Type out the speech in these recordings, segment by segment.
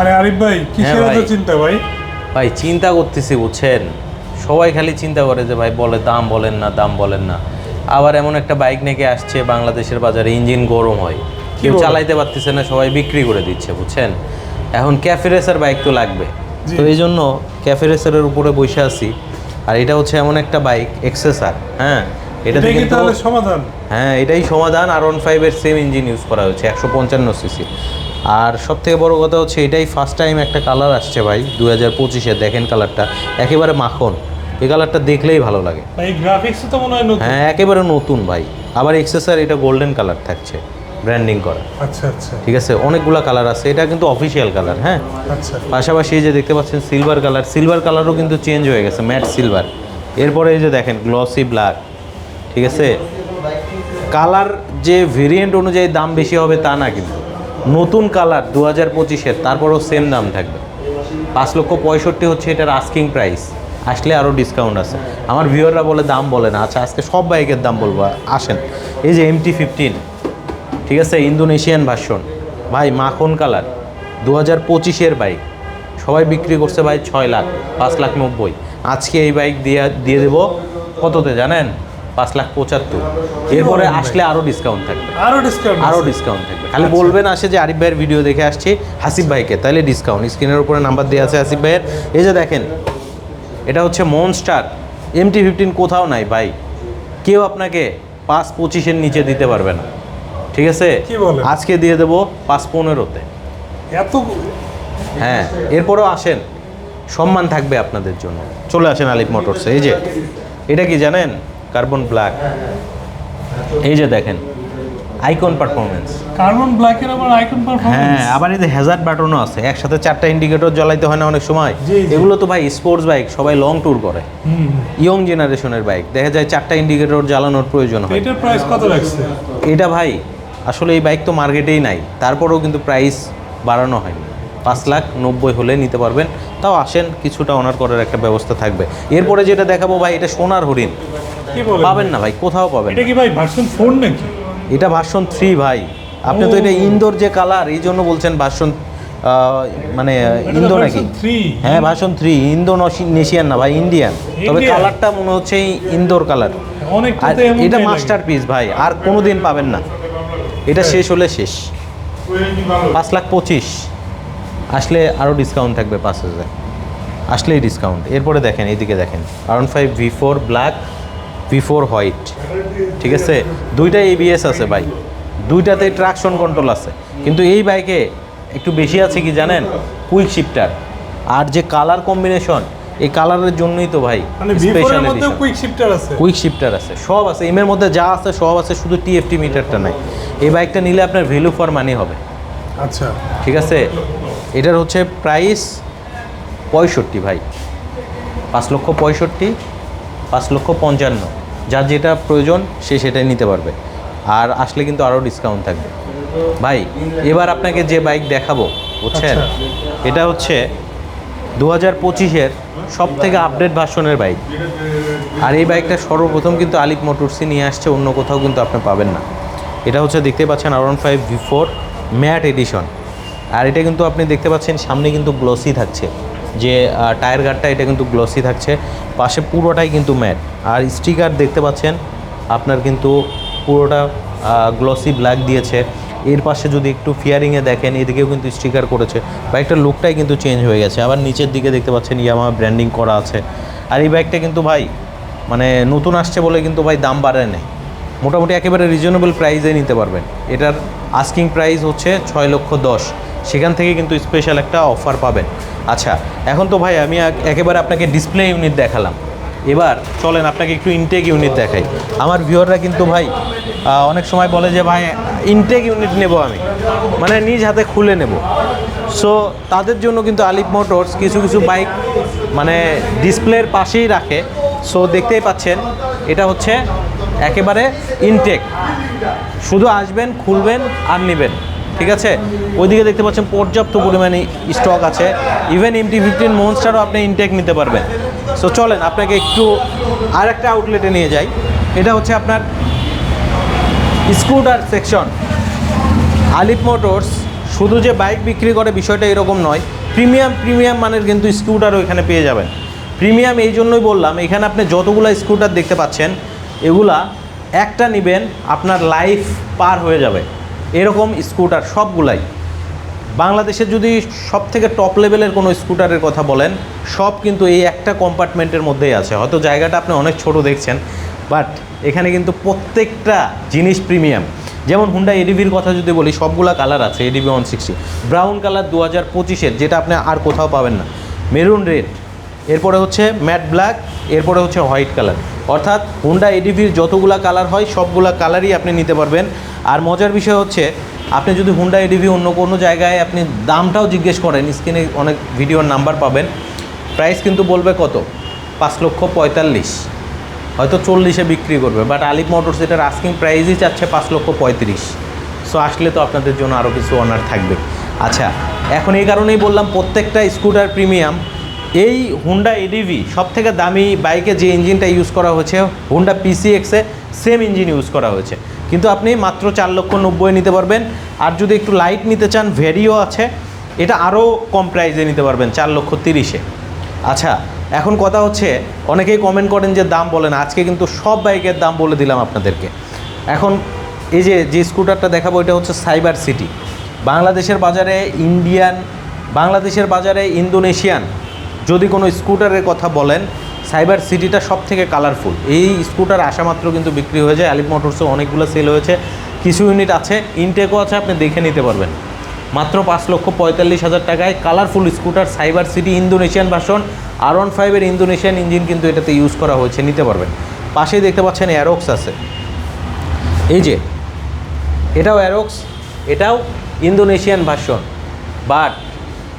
আরে আরিফ ভাই কিসের হ্যাঁ এত চিন্তা ভাই? ভাই চিন্তা করতেছি বুঝছেন? সবাই খালি চিন্তা করে যে ভাই বলে দাম বলেন না দাম বলেন না। আবার এমন একটা বাইক নাকি আসছে বাংলাদেশের বাজারে ইঞ্জিন গরম হয়। কেউ? চালাইতে পারতেছে না সবাই বিক্রি করে দিচ্ছে বুঝছেন? এখন ক্যাফে রেসার বাইক তো লাগবে। তো এই জন্য ক্যাফে রেসারের উপরে বসে আছি। আর এটা হচ্ছে এমন একটা বাইক এক্সেসার হ্যাঁ? এটা কিন্তু সমাধান। হ্যাঁ এটাই সমাধান। আর ওয়ান ফাইভের সেম ইঞ্জিন ইউজ করা হয়েছে একশো পঞ্চান্ন সিসি আর সব থেকে বড় কথা হচ্ছে এটাই ফার্স্ট টাইম একটা কালার আসছে ভাই দু হাজার পঁচিশে দেখেন কালারটা একেবারে মাখন। এই কালারটা দেখলেই ভালো লাগে। ভাই গ্রাফিক্স তো মনে হয় হ্যাঁ একেবারে নতুন ভাই। আবার এক্সেসার এটা গোল্ডেন কালার থাকছে ব্র্যান্ডিং করা। আচ্ছা আচ্ছা। ঠিক আছে অনেকগুলা কালার আছে। এটা কিন্তু অফিসিয়াল কালার হ্যাঁ? আচ্ছা। পাশাপাশি এই যে দেখতে পাচ্ছেন সিলভার কালার সিলভার কালারও কিন্তু চেঞ্জ হয়ে গেছে ম্যাট সিলভার এরপরে এই যে দেখেন গ্লসি ব্ল্যাক ঠিক আছে? কালার যে ভেরিয়েন্ট অনুযায়ী দাম বেশি হবে তা না কিন্তু। নতুন কালার দু হাজার পঁচিশের, তারপরেও সেম দাম থাকবে। পাঁচ লক্ষ পঁয়ষট্টি হচ্ছে এটার আস্কিং প্রাইস আসলে আরও ডিসকাউন্ট আছে। আমার ভিউয়াররা বলে দাম বলে না। আচ্ছা আজকে সব বাইকের দাম বলব। আসেন, এই যে এমটি ফিফটিন ঠিক আছে, ইন্দোনেশিয়ান ভার্সন ভাই, মাখন কালার দু হাজার পঁচিশের বাইক সবাই বিক্রি করছে ভাই ছয় লাখ, পাঁচ লাখ নব্বই। আজকে এই বাইক দিয়ে দিয়ে দেবো কততে জানেন? পাঁচ লাখ পঁচাত্তর। এরপরে আসলে আরও ডিসকাউন্ট থাকবে। আরও ডিসকাউন্ট আরও ডিসকাউন্ট থাকবে। খালি বলবেন আসে যে আরিফ ভাইয়ের ভিডিও দেখে আসছি। হাসিফ ভাইকে তাহলে ডিসকাউন্ট স্ক্রিনের উপরে নাম্বার দেওয়া আছে হাসিফ ভাইয়ের। এই যে দেখেন এটা হচ্ছে মনস্টার এমটি ফিফটিন কোথাও নাই ভাই। কেউ আপনাকে পাঁচ পঁচিশের নিচে দিতে পারবে না। ঠিক আছে? আজকে দিয়ে দেবো পাঁচ পনেরোতে। এত হ্যাঁ এরপরেও আসেন। সম্মান থাকবে আপনাদের জন্য। চলে আসেন আলিফ মোটরসে। এই যে এটা কি জানেন? কার্বন ব্ল্যাক এই যে দেখেন আইকন পারফরমেন্স কার্বন ব্ল্যাকের আবার আইকন পারফরমেন্স হ্যাঁ আবার এতে হ্যাজার্ড বাটনও আছে একসাথে চারটা ইন্ডিকেটর জ্বলাইতে হয় না অনেক সময়। এগুলো তো ভাই স্পোর্টস বাইক সবাই লং ট্যুর করে। ইয়ং জেনারেশনের বাইক দেখা যায় চারটা ইন্ডিকেটর জ্বালানোর প্রয়োজন হয়। এটার প্রাইস কত রাখছে এটা ভাই আসলে এই বাইক তো মার্কেটেই নাই তারপরেও কিন্তু প্রাইস বাড়ানো হয়নি। পাঁচ লাখ নব্বই হলে নিতে পারবেন তাও আসেন কিছুটা অনার করার একটা ব্যবস্থা থাকবে। এরপরে যেটা দেখাবো ভাই এটা সোনার হরিণ। পাবেন না ভাই কোথাও পাবেন এটা কি ভাই ভার্সন ফোর নাকি? এটা ভার্সন থ্রি ভাই। আপনি তো এটা ইন্দোর যে কালার এই জন্য বলছেন ভার্সন মানে ইন্দো নাকি? হ্যাঁ ভার্সন থ্রি ইন্দোনেশিয়ান না ভাই ইন্ডিয়ান তবে কালারটা মনে হচ্ছে ইন্দোর কালার আর এটা মাস্টার পিস ভাই আর কোনোদিন পাবেন না। এটা শেষ হলে শেষ। পাঁচ লাখ পঁচিশ। আসলে আরও ডিসকাউন্ট থাকবে পাঁচ হাজার। আসলেই ডিসকাউন্ট এরপরে দেখেন এইদিকে দেখেন। R one five V four black V four white ঠিক আছে? দুইটাই এবিএস আছে ভাই। দুইটাতে ট্রাকশন কন্ট্রোল আছে। কিন্তু এই বাইকে একটু বেশি আছে কি জানেন? কুইক শিফটার আর যে কালার কম্বিনেশন এই কালারের জন্যই তো ভাই মানে স্পেশাল কুইক শিফটার আছে। কুইক শিফটার আছে। সব আছে। এমের মধ্যে যা আছে সব আছে। শুধু টিএফটি মিটারটা নাই। এই বাইকটা নিলে আপনার ভ্যালু ফর মানি হবে। আচ্ছা। ঠিক আছে? এটার হচ্ছে প্রাইস পঁয়ষট্টি ভাই। পাঁচ লক্ষ পঁয়ষট্টি পাঁচ লক্ষ পঞ্চান্ন। যার যেটা প্রয়োজন সে সেটাই নিতে পারবে। আর আসলে কিন্তু আরও ডিসকাউন্ট থাকবে। ভাই এবার আপনাকে যে বাইক দেখাবো বুঝছেন? আচ্ছা। এটা হচ্ছে দু হাজার পঁচিশের সব থেকে আপডেট ভার্সনের বাইক আর এই বাইকটা সর্বপ্রথম কিন্তু আলিফ মোটরসি নিয়ে আসছে অন্য কোথাও কিন্তু আপনি পাবেন না। এটা হচ্ছে দেখতে পাচ্ছেন R one five V four matte edition আর এটা কিন্তু আপনি দেখতে পাচ্ছেন সামনে কিন্তু গ্লসি থাকছে। যে টায়ার গার্ডটা এটা কিন্তু গ্লসি থাকছে। পাশে পুরোটাই কিন্তু ম্যাট আর স্টিকার দেখতে পাচ্ছেন, আপনার কিন্তু পুরোটা গ্লসি ব্ল্যাক দিয়েছে। এর পাশে যদি একটু ফিয়ারিংয়ে দেখেন, এদিকেও কিন্তু স্টিকার করেছে। বাইকটার লুকটাই কিন্তু চেঞ্জ হয়ে গেছে। আবার নিচের দিকে দেখতে পাচ্ছেন ইয়ামা ব্র্যান্ডিং করা আছে। আর এই বাইকটা কিন্তু ভাই মানে নতুন আসছে বলে কিন্তু ভাই দাম বাড়ায় নেই। মোটামুটি একেবারে রিজনেবল প্রাইসে নিতে পারবেন। এটার আস্কিং প্রাইস হচ্ছে ছয় লক্ষ দশ। সেখান থেকে কিন্তু স্পেশাল একটা অফার পাবেন। আচ্ছা এখন তো ভাই আমি একেবারে আপনাকে ডিসপ্লে ইউনিট দেখালাম। এবার চলেন আপনাকে একটু ইনটেক ইউনিট দেখাই। আমার ভিউয়াররা কিন্তু ভাই অনেক সময় বলে যে ভাই ইনটেক ইউনিট নেব আমি। মানে নিজ হাতে খুলে নেব। সো তাদের জন্য কিন্তু আলিফ মোটরস কিছু কিছু বাইক মানে ডিসপ্লের পাশেই রাখে। সো দেখতেই পাচ্ছেন, এটা হচ্ছে একেবারে ইনটেক শুধু আসবেন, খুলবেন আর নেবেন। ঠিক আছে? ওইদিকে দেখতে পাচ্ছেন পর্যাপ্ত পরিমাণে স্টক আছে। ইভেন এমটি ফিফটিন মনস্টারও আপনি ইনটেক নিতে পারবেন। সো চলেন, আপনাকে একটু আর একটা আউটলেটে নিয়ে যাই। এটা হচ্ছে আপনার স্কুটার সেকশন আলিফ মোটরস শুধু যে বাইক বিক্রি করে বিষয়টা এরকম নয় প্রিমিয়াম প্রিমিয়াম মানের কিন্তু স্কুটারও এখানে পেয়ে যাবেন। প্রিমিয়াম এই জন্যই বললাম, এখানে আপনি যতগুলো স্কুটার দেখতে পাচ্ছেন, এগুলা একটা নেবেন, আপনার লাইফ পার হয়ে যাবে। এরকম স্কুটার সবগুলাই। বাংলাদেশের যদি সব থেকে টপ লেভেলের কোনো স্কুটারের কথা বলেন, সব কিন্তু এই একটা কম্পার্টমেন্টের মধ্যেই আছে। হয়তো জায়গাটা আপনি অনেক ছোট দেখছেন বাট এখানে কিন্তু প্রত্যেকটা জিনিস প্রিমিয়াম যেমন হুন্ডা এডিভির কথা যদি বলি, সবগুলা কালার আছে ADV one sixty brown colour দু হাজার পঁচিশের, যেটা আপনি আর কোথাও পাবেন না। মেরুন রেড এরপরে হচ্ছে ম্যাট ব্ল্যাক এরপরে হচ্ছে হোয়াইট কালার অর্থাৎ হুন্ডা এডিভির যতগুলা কালার হয়, সবগুলা কালারই আপনি নিতে পারবেন। আর মজার বিষয় হচ্ছে, আপনি যদি হুন্ডা এডিভি অন্য কোনো জায়গায় আপনি দামটাও জিজ্ঞেস করেন, স্ক্রিনে অনেক ভিডিওর নাম্বার পাবেন। প্রাইস কিন্তু বলবে কত? পাঁচ লক্ষ পঁয়তাল্লিশ। হয়তো চল্লিশে বিক্রি করবে বাট আলিফ মোটরস এটার আস্কিং প্রাইসই চাচ্ছে পাঁচ লক্ষ পঁয়ত্রিশ। সো আসলে তো আপনাদের জন্য আরও কিছু অনার থাকবে। আচ্ছা এখন এই কারণেই বললাম, প্রত্যেকটা স্কুটার প্রিমিয়াম এই হুন্ডা এডিভি সব থেকে দামি বাইকে যে ইঞ্জিনটা ইউজ করা হয়েছে হুন্ডা পিসিএক্সে সেম ইঞ্জিন ইউজ করা হয়েছে। কিন্তু আপনি মাত্র চার লক্ষ নব্বই নিতে পারবেন। আর যদি একটু লাইট নিতে চান ভেরিও আছে। এটা আরও কম প্রাইসে নিতে পারবেন, চার লক্ষ তিরিশে আচ্ছা এখন কথা হচ্ছে, অনেকেই কমেন্ট করেন যে দাম বলেন, আজকে কিন্তু সব বাইকের দাম বলে দিলাম আপনাদেরকে। এখন এই যে যে স্কুটারটা দেখাবো, এটা হচ্ছে সাইবার সিটি বাংলাদেশের বাজারে ইন্ডিয়ান বাংলাদেশের বাজারে ইন্দোনেশিয়ান যদি কোনো স্কুটারের কথা বলেন, সাইবার সিটিটা সব থেকে কালারফুল। এই স্কুটার আসা মাত্র কিন্তু বিক্রি হয়ে যায়। আলিফ মোটরসে অনেকগুলো সেল হয়েছে। কিছু ইউনিট আছে ইনটেকও আছে, আপনি দেখে নিতে পারবেন। মাত্র পাঁচ লক্ষ পঁয়তাল্লিশ হাজার টাকায় colourful scooter, cyber city Indonesian version R one ফাইভের ইন্দোনেশিয়ান ইঞ্জিন কিন্তু এটাতে ইউজ করা হয়েছে, নিতে পারবেন। পাশেই দেখতে পাচ্ছেন অ্যারোক্স আছে। এই যে, এটাও অ্যারোক্স এটাও ইন্দোনেশিয়ান ভার্সন বাট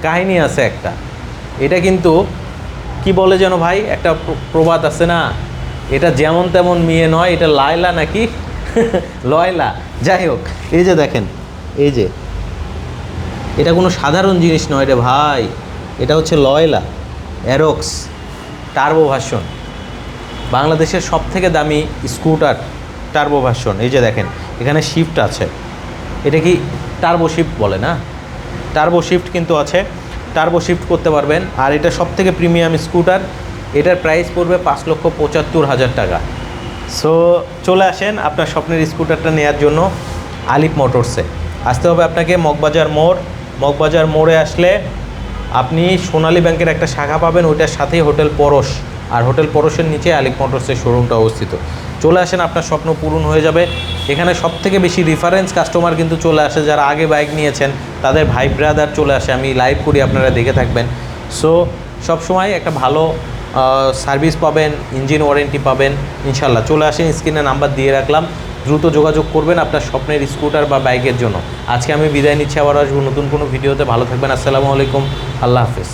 কাহিনী আছে একটা। এটা কিন্তু কি বলে যেন ভাই? একটা প্র- প্রবাদ আছে না? এটা যেমন তেমন মেয়ে নয়, এটা লায়লা নাকি? লয়লা। যাই হোক, এই যে দেখেন, এই যে। এটা কোনো সাধারণ জিনিস নয় রে ভাই। এটা হচ্ছে লয়লা অ্যারোক্স টার্বো ভার্সন। বাংলাদেশের সব থেকে দামি স্কুটার টার্বো ভার্সন। এই যে দেখেন, এখানে শিফট আছে। এটা কি টার্বো শিফট বলে না? টার্বো শিফট কিন্তু আছে। টার্বো শিফট করতে পারবেন। আর এটা সব থেকে প্রিমিয়াম স্কুটার এটার প্রাইস পড়বে পাঁচ লক্ষ পঁচাত্তর হাজার টাকা। সো চলে আসেন আপনার স্বপ্নের স্কুটারটা নেওয়ার জন্য আলিফ মোটরসে আসতে হবে আপনাকে মগবাজার মোড়। মগবাজার মোড়ে আসলে আপনি সোনালী ব্যাংকের একটা শাখা পাবেন, ওইটার সাথেই হোটেল পরশ। আর হোটেল পরশের নিচে আলিফ মোটরসের শোরুমটা অবস্থিত। চলে আসেন, আপনার স্বপ্ন পূরণ হয়ে যাবে। এখানে সব থেকে বেশি রিফারেন্স কাস্টমার কিন্তু চলে আসে যারা আগে বাইক নিয়েছেন। তাদের ভাই ব্রাদার চলে আসে। আমি লাইভ করি, আপনারা দেখে থাকবেন। সো সবসময় একটা ভালো সার্ভিস পাবেন ইঞ্জিন ওয়ারেন্টি পাবেন ইনশাল্লাহ চলে আসেন স্ক্রিনে নাম্বার দিয়ে রাখলাম। দ্রুত যোগাযোগ করবেন আপনার স্বপ্নের স্কুটার বা বাইকের জন্য। আজকে আমি বিদায় নিচ্ছি, আবার আসব নতুন কোনো ভিডিওতে। ভালো থাকবেন, আসসালামু আলাইকুম। আল্লাহ হাফিজ।